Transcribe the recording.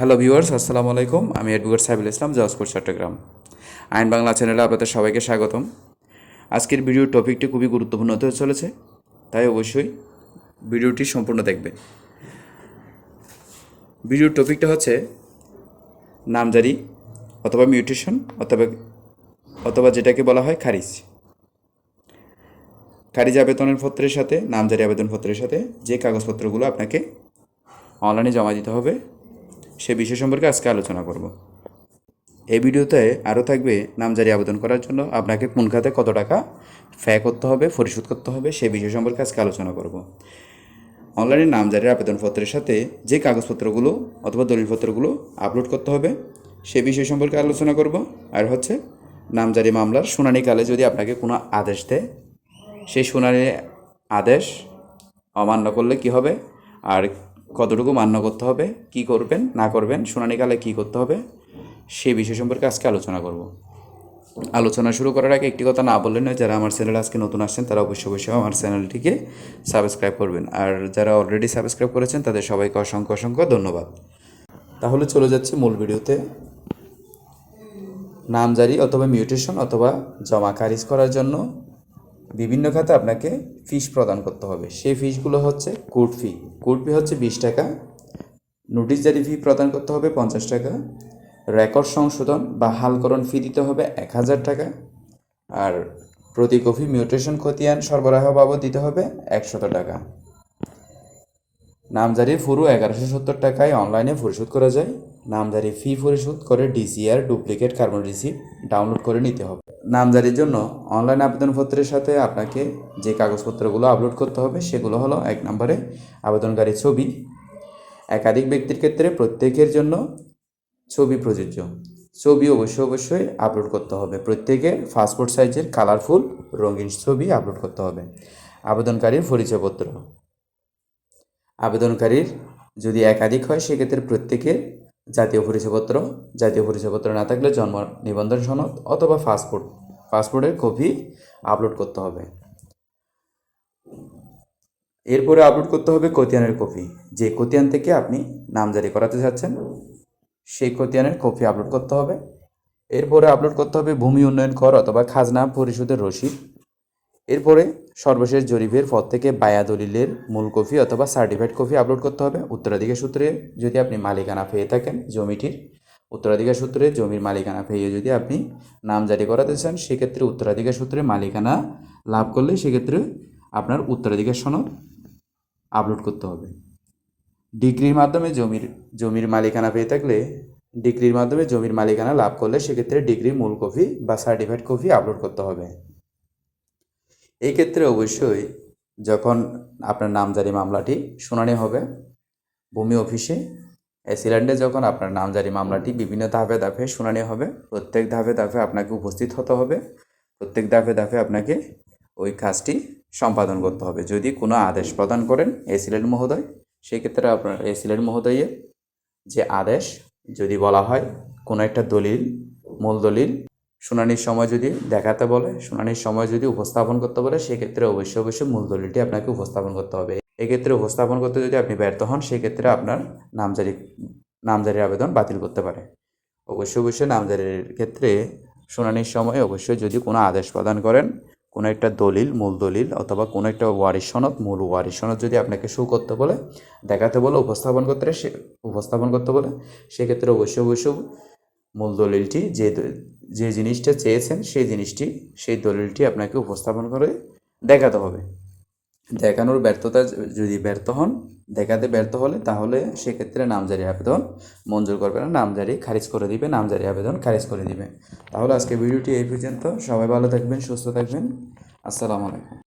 Hello viewers, আসসালামু আলাইকুম। আমি অ্যাডভোকেট সাইবুল ইসলাম জজপুর চট্টগ্রাম। আইন বাংলা চ্যানেলে আপনাদের সবাইকে স্বাগতম। আজকের ভিডিওর টপিকটি খুবই গুরুত্বপূর্ণ হতে চলেছে, তাই অবশ্যই ভিডিওটি সম্পূর্ণ দেখবেন। ভিডিওর টপিকটা হচ্ছে নামজারি অথবা মিউটেশন অথবা অথবা যেটাকে বলা হয় খারিজ। খারিজ আবেদনের পত্রের সাথে, নামজারি আবেদনপত্রের সাথে যে কাগজপত্রগুলো আপনাকে অনলাইনে জমা দিতে হবে সে বিষয় সম্পর্কে আজকে আলোচনা করব। এই ভিডিওতে আরও থাকবে নামজারি আবেদন করার জন্য। আপনাকে কোন খাতে কত টাকা ফ্যা করতে হবে, পরিশোধ করতে হবে, সে বিষয় সম্পর্কে আজকে আলোচনা করব। অনলাইনে নামজারির আবেদনপত্রের সাথে যে কাগজপত্রগুলো অথবা দলিলপত্রগুলো আপলোড করতে হবে, সে বিষয় সম্পর্কে আলোচনা করব। আর হচ্ছে নামজারি মামলার শুনানিকালে যদি আপনাকে কোনো আদেশ দেয়, সেই শুনানির আদেশ অমান্য করলে কি হবে? আর কতটুকু মান্য করতে হবে, কি করবেন, না করবেন, শুনানিকালে কি করতে হবে, সেই বিষয় সম্পর্কে আজকে আলোচনা করব। আলোচনা শুরু করার আগে একটি কথা না বললেন না যারা আমার চ্যানেলে আজকে নতুন আসছেন, তারা অবশ্যই অবশ্যই আমার চ্যানেলটিকে সাবস্ক্রাইব করবেন। আর যারা অলরেডি সাবস্ক্রাইব করেছেন, তাদের সবাইকে অসংখ্য অসংখ্য ধন্যবাদ। তাহলে চলে যাচ্ছি মূল ভিডিওতে। নামজারি অথবা মিউটেশন অথবা জমা খারিজ করার জন্য। বিভিন্ন খাতে আপনাকে ফিস প্রদান করতে হবে। সেই ফিসগুলো হচ্ছে কোর্ট ফি কোর্ট ফি হচ্ছে বিশ টাকা। নোটিশ জারি ফি প্রদান করতে হবে পঞ্চাশ টাকা। রেকর্ড সংশোধন বা হালকরণ ফি দিতে হবে এক হাজার টাকা। আর প্রতি কপি মিউটেশন খতিয়ান সরবরাহ বাবদ দিতে হবে একশত টাকা। নামজারির পুরো এগারোশো সত্তর টাকায় অনলাইনে পরিশোধ করা যায়। নামজারি ফি পরিশোধ করে DCR duplicate carbon receipt download করে নিতে হবে। নামজারির জন্য অনলাইন আবেদনপত্রের সাথে আপনাকে যে কাগজপত্রগুলো আপলোড করতে হবে সেগুলো হলো এক নম্বরে আবেদনকারী ছবি, একাধিক ব্যক্তির ক্ষেত্রে প্রত্যেকের জন্য ছবি প্রযোজ্য। ছবি অবশ্যই অবশ্যই আপলোড করতে হবে। প্রত্যেকের পাসপোর্ট সাইজের কালারফুল রঙিন ছবি আপলোড করতে হবে। আবেদনকারীর পরিচয়পত্র। আবেদনকারীর যদি একাধিক হয়, সেক্ষেত্রে প্রত্যেকের জাতীয় পরিচয়পত্র জাতীয় পরিচয়পত্র না থাকলে জন্ম নিবন্ধন সনদ অথবা পাসপোর্ট, পাসপোর্টের কপি আপলোড করতে হবে। এরপরে আপলোড করতে হবে কতিয়ানের কপি। যে কতিয়ান থেকে আপনি নামজারি করাতে চাচ্ছেন সেই খতিয়ানের কপি আপলোড করতে হবে। এরপরে আপলোড করতে হবে ভূমি উন্নয়ন কর অথবা খাজনা পরিশোধের রসিদ। এরপরে সর্বশেষ জরিপের পর থেকে বায়া দলিলের মূল কপি অথবা সার্টিফাইড কপি আপলোড করতে হবে। উত্তরাধিকার সূত্রে যদি আপনি মালিকানা পেয়ে থাকেন জমিটির, উত্তরাধিকার সূত্রে জমির মালিকানা পেয়ে যদি আপনি নাম জারি করাতে চান, সেক্ষেত্রে উত্তরাধিকার সূত্রে মালিকানা লাভ করলে সেক্ষেত্রে আপনার উত্তরাধিকার সনদ আপলোড করতে হবে। ডিগ্রির মাধ্যমে জমির জমির মালিকানা পেয়ে থাকলে ডিগ্রির মাধ্যমে জমির মালিকানা লাভ করলে সেক্ষেত্রে ডিগ্রির মূল কপি বা সার্টিফাইড কপি আপলোড করতে হবে। এই ক্ষেত্রে অবশ্যই যখন আপনার নামজারি মামলাটি শুনানি হবে, ভূমি অফিসে অ্যাসিল্যান্ডে যখন আপনার নামজারি মামলাটি বিভিন্ন ধাপে ধাপে শুনানি হবে, প্রত্যেক ধাপে ধাপে আপনাকে উপস্থিত হতে হবে, প্রত্যেক ধাপে ধাপে আপনাকে ওই কাজটি সম্পাদন করতে হবে। যদি কোনো আদেশ প্রদান করেন এসিলেন্ট মহোদয়, সেক্ষেত্রে আপনার এসিলেন্ট মহোদয়ের যে আদেশ, যদি বলা হয় কোনো একটা দলিল, মূল দলিল শুনানির সময় যদি দেখাতে বলে, শুনানির সময় যদি উপস্থাপন করতে বলে, সেক্ষেত্রে অবশ্যই অবশ্যই মূল দলিলটি আপনাকে উপস্থাপন করতে হবে। এক্ষেত্রে উপস্থাপন করতে যদি আপনি ব্যর্থ হন, সেক্ষেত্রে আপনার নামজারি, নামজারির আবেদন বাতিল করতে পারে। অবশ্যই অবশ্যই নামজারির ক্ষেত্রে শুনানির সময় অবশ্যই যদি কোনো আদেশ প্রদান করেন, কোনো একটা দলিল, মূল দলিল অথবা কোনো একটা ওয়ারিশ সনদ, মূল ওয়ারিশ সনদ যদি আপনাকে শো করতে বলে, দেখাতে বলে, উপস্থাপন করতে সে, উপস্থাপন করতে বলে, সেক্ষেত্রে অবশ্যই অবশ্যই মূল দলিলটি, যে যে জিনিসটা চেয়েছেন সেই জিনিসটি, সেই দলিলটি আপনাকে উপস্থাপন করে দেখাতে হবে। দেখানোর ব্যর্থতা যদি ব্যর্থ হন, দেখাতে ব্যর্থ হলে তাহলে সেক্ষেত্রে নামজারি আবেদন মঞ্জুর করবে না নামজারি খারিজ করে দিবে, নামজারি আবেদন খারিজ করে দিবে। তাহলে আজকে ভিডিওটি এই পর্যন্ত। সবাই ভালো থাকবেন, সুস্থ থাকবেন। আসসালামু আলাইকুম।